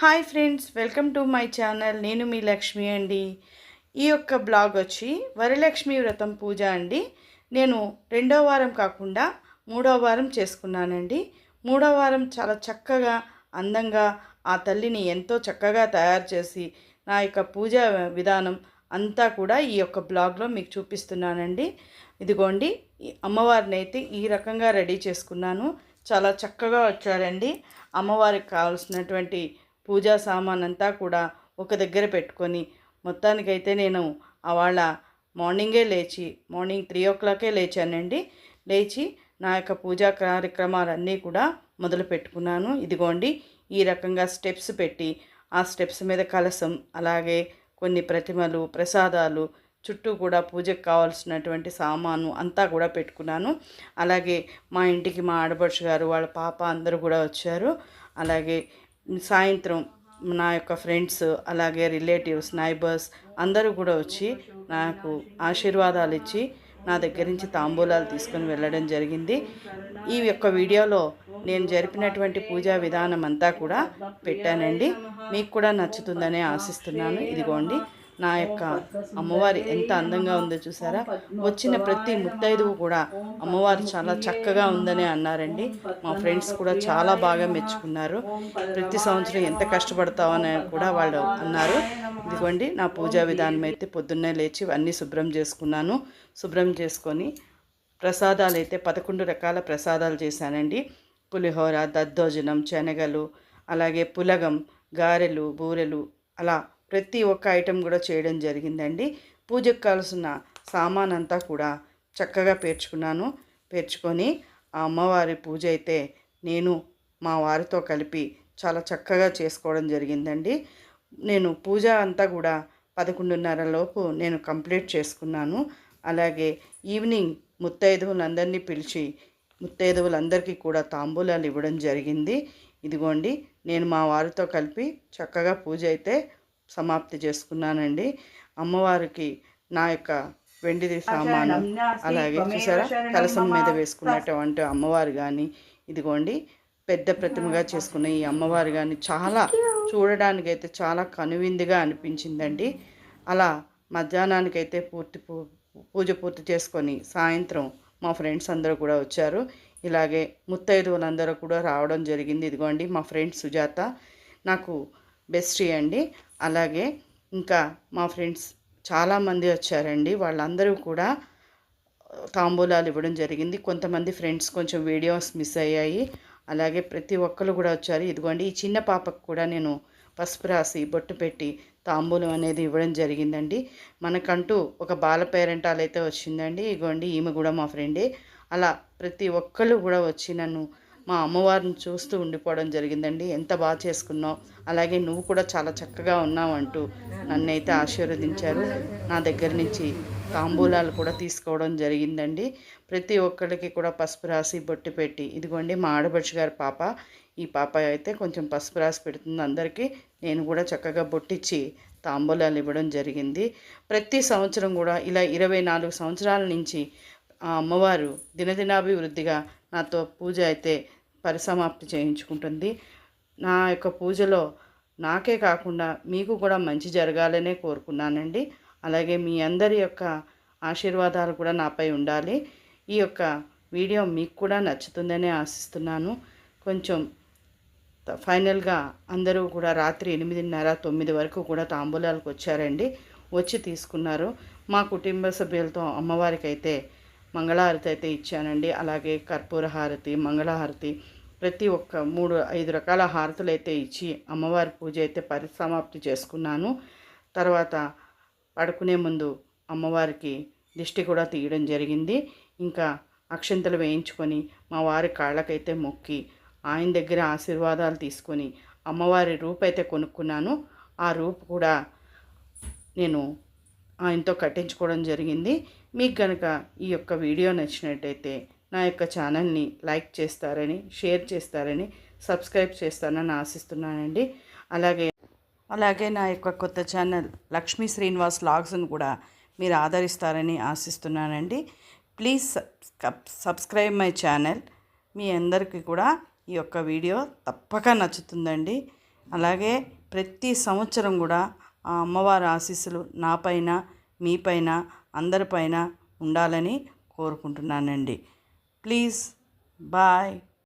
Hi friends welcome to my channel. నేను మీ లక్ష్మి అండి. ఈ యొక్క బ్లాగ్ వచ్చి వరలక్ష్మి వ్రతం పూజ అండి. నేను రెండో వారం కాకుండా మూడో వారం చేసుకున్నానండి. మూడో వారం చాలా చక్కగా అందంగా ఆ తల్లిని ఎంతో చక్కగా తయారు చేసి నా యొక్క పూజ విధానం అంతా కూడా ఈ యొక్క బ్లాగ్లో మీకు చూపిస్తున్నానండి. ఇదిగోండి అమ్మవారిని అయితే ఈ రకంగా రెడీ చేసుకున్నాను. చాలా చక్కగా వచ్చారండి. అమ్మవారికి కావాల్సినటువంటి పూజా సామాన్ అంతా కూడా ఒక దగ్గర పెట్టుకొని మొత్తానికైతే నేను వాళ్ళ మార్నింగే లేచి మార్నింగ్ త్రీ ఓ క్లాకే లేచానండి. లేచి నా యొక్క పూజా కార్యక్రమాలన్నీ కూడా మొదలు పెట్టుకున్నాను. ఇదిగోండి ఈ రకంగా స్టెప్స్ పెట్టి ఆ స్టెప్స్ మీద కలసం అలాగే కొన్ని ప్రతిమలు ప్రసాదాలు చుట్టూ కూడా పూజకు కావాల్సినటువంటి సామాను అంతా కూడా పెట్టుకున్నాను. అలాగే మా ఇంటికి మా ఆడపడుచు గారు వాళ్ళ పాప అందరూ కూడా వచ్చారు. అలాగే సాయంత్రం నా యొక్క ఫ్రెండ్స్ అలాగే రిలేటివ్స్ నైబర్స్ అందరూ కూడా వచ్చి నాకు ఆశీర్వాదాలు ఇచ్చి నా దగ్గర నుంచి తాంబూలాలు తీసుకొని వెళ్ళడం జరిగింది. ఈ యొక్క వీడియోలో నేను జరిపినటువంటి పూజా విధానం అంతా కూడా పెట్టానండి. మీకు కూడా నచ్చుతుందనే ఆశిస్తున్నాను. ఇదిగోండి. నా యొక్క అమ్మవారి ఎంత అందంగా ఉందో చూసారా? వచ్చిన ప్రతి ముత్తైదువు కూడా అమ్మవారు చాలా చక్కగా ఉందని అన్నారండి. మా ఫ్రెండ్స్ కూడా చాలా బాగా మెచ్చుకున్నారు. ప్రతి సంవత్సరం ఎంత కష్టపడతామని కూడా వాళ్ళు అన్నారు. ఇదిగోండి నా పూజా విధానం అయితే పొద్దున్నే లేచి అన్నీ శుభ్రం చేసుకున్నాను. శుభ్రం చేసుకొని ప్రసాదాలు అయితే పదకొండు రకాల ప్రసాదాలు చేశానండి. పులిహోర దద్దోజనం శనగలు అలాగే పులగం గారెలు బూరెలు అలా ప్రతి ఒక్క ఐటెం కూడా చేయడం జరిగిందండి. పూజకు కావాల్సిన సామాన్ అంతా కూడా చక్కగా పేర్చుకున్నాను. పేర్చుకొని ఆ అమ్మవారి పూజ అయితే నేను మా వారితో కలిపి చాలా చక్కగా చేసుకోవడం జరిగిందండి. నేను పూజ అంతా కూడా పదకొండున్నర లోపు నేను కంప్లీట్ చేసుకున్నాను. అలాగే ఈవినింగ్ ముత్తైదువులందరినీ పిలిచి ముత్తైదువులందరికీ కూడా తాంబూలాలు ఇవ్వడం జరిగింది. ఇదిగోండి నేను మా వారితో కలిపి చక్కగా పూజ అయితే సమాప్తి చేసుకున్నానండి. అమ్మవారికి నా యొక్క వెండిది సామాను అలాగే చూసారా? కలసం మీద వేసుకున్నటువంటి అమ్మవారు కానీ ఇదిగోండి పెద్ద ప్రతిమగా చేసుకున్న ఈ అమ్మవారు కానీ చాలా చూడడానికి అయితే చాలా కనువిందుగా అనిపించిందండి. అలా మధ్యాహ్నానికైతే పూర్తి పూ- పూజ పూర్తి చేసుకొని సాయంత్రం మా ఫ్రెండ్స్ అందరూ కూడా వచ్చారు. ఇలాగే ముత్తైదువులందరూ కూడా రావడం జరిగింది. ఇదిగోండి మా ఫ్రెండ్ సుజాత నాకు బెస్ట్రీ అండి అలాగే ఇంకా మా ఫ్రెండ్స్ చాలామంది వచ్చారండి. వాళ్ళందరూ కూడా తాంబూలాలు ఇవ్వడం జరిగింది. కొంతమంది ఫ్రెండ్స్ కొంచెం వీడియోస్ మిస్ అయ్యాయి. అలాగే ప్రతి ఒక్కరు కూడా వచ్చారు. ఇదిగోండి ఈ చిన్న పాపకు కూడా నేను పసుపు రాసి బొట్టు పెట్టి తాంబూలం అనేది ఇవ్వడం జరిగిందండి. మనకంటూ ఒక బాల పేరెంటాలు అయితే వచ్చిందండి. ఇదిగోండి ఈమె కూడా మా ఫ్రెండే. అలా ప్రతి ఒక్కళ్ళు కూడా వచ్చి నన్ను మా అమ్మవారిని చూస్తూ ఉండిపోవడం జరిగిందండి. ఎంత బాగా చేసుకున్నావు? అలాగే నువ్వు కూడా చాలా చక్కగా ఉన్నావు అంటూ నన్నైతే ఆశీర్వదించారు. నా దగ్గర నుంచి తాంబూలాలు కూడా తీసుకోవడం జరిగిందండి. ప్రతి ఒక్కరికి కూడా పసుపు రాసి బొట్టు పెట్టి ఇదిగోండి మా ఆడబడుచు గారి పాప ఈ పాప అయితే కొంచెం పసుపు రాసి పెడుతుంది అందరికీ. నేను కూడా చక్కగా బొట్టిచ్చి తాంబూలాలు ఇవ్వడం జరిగింది. ప్రతి సంవత్సరం కూడా ఇలా ఇరవై నాలుగు సంవత్సరాల నుంచి ఆ అమ్మవారు దినదినాభివృద్ధిగా నాతో పూజ అయితే పరిసమాప్తి చేయించుకుంటుంది. నా యొక్క పూజలో నాకే కాకుండా మీకు కూడా మంచి జరగాలనే కోరుకున్నానండి. అలాగే మీ అందరి యొక్క ఆశీర్వాదాలు కూడా నాపై ఉండాలి. ఈ యొక్క వీడియో మీకు కూడా నచ్చుతుందని ఆశిస్తున్నాను. కొంచెం ఫైనల్గా అందరూ కూడా రాత్రి ఎనిమిదిన్నర తొమ్మిది వరకు కూడా తాంబూలాలకు వచ్చారండి. వచ్చి తీసుకున్నారు. మా కుటుంబ సభ్యులతో అమ్మవారికి అయితే మంగళహారతి అయితే ఇచ్చానండి. అలాగే కర్పూర హారతి మంగళహారతి ప్రతి ఒక్క మూడు ఐదు రకాల హారతులు అయితే ఇచ్చి అమ్మవారి పూజ అయితే పరిసమాప్తి చేసుకున్నాను. తర్వాత పడుకునే ముందు అమ్మవారికి దిష్టి కూడా తీయడం జరిగింది. ఇంకా అక్షంతలు వేయించుకొని మా వారి కాళ్ళకైతే మొక్కి ఆయన దగ్గర ఆశీర్వాదాలు తీసుకొని అమ్మవారి రూపు అయితే కొనుక్కున్నాను. ఆ రూపు కూడా నేను ఆయనతో కట్టించుకోవడం జరిగింది. మీకు కనుక ఈ యొక్క వీడియో నచ్చినట్టయితే నా యొక్క ఛానల్ని లైక్ చేస్తారని షేర్ చేస్తారని సబ్స్క్రైబ్ చేస్తారని ఆశిస్తున్నానండి. అలాగే అలాగే నా యొక్క కొత్త ఛానల్ లక్ష్మీ శ్రీనివాస్ లాగ్స్ను కూడా మీరు ఆదరిస్తారని ఆశిస్తున్నానండి. Please subscribe my channel. మీ అందరికీ కూడా ఈ యొక్క వీడియో తప్పక నచ్చుతుందండి. అలాగే ప్రతి సంవత్సరం కూడా ఆ అమ్మవారి ఆశీస్సులు నాపైన మీపైన అందరిపైన ఉండాలని కోరుకుంటున్నానండి. Please bye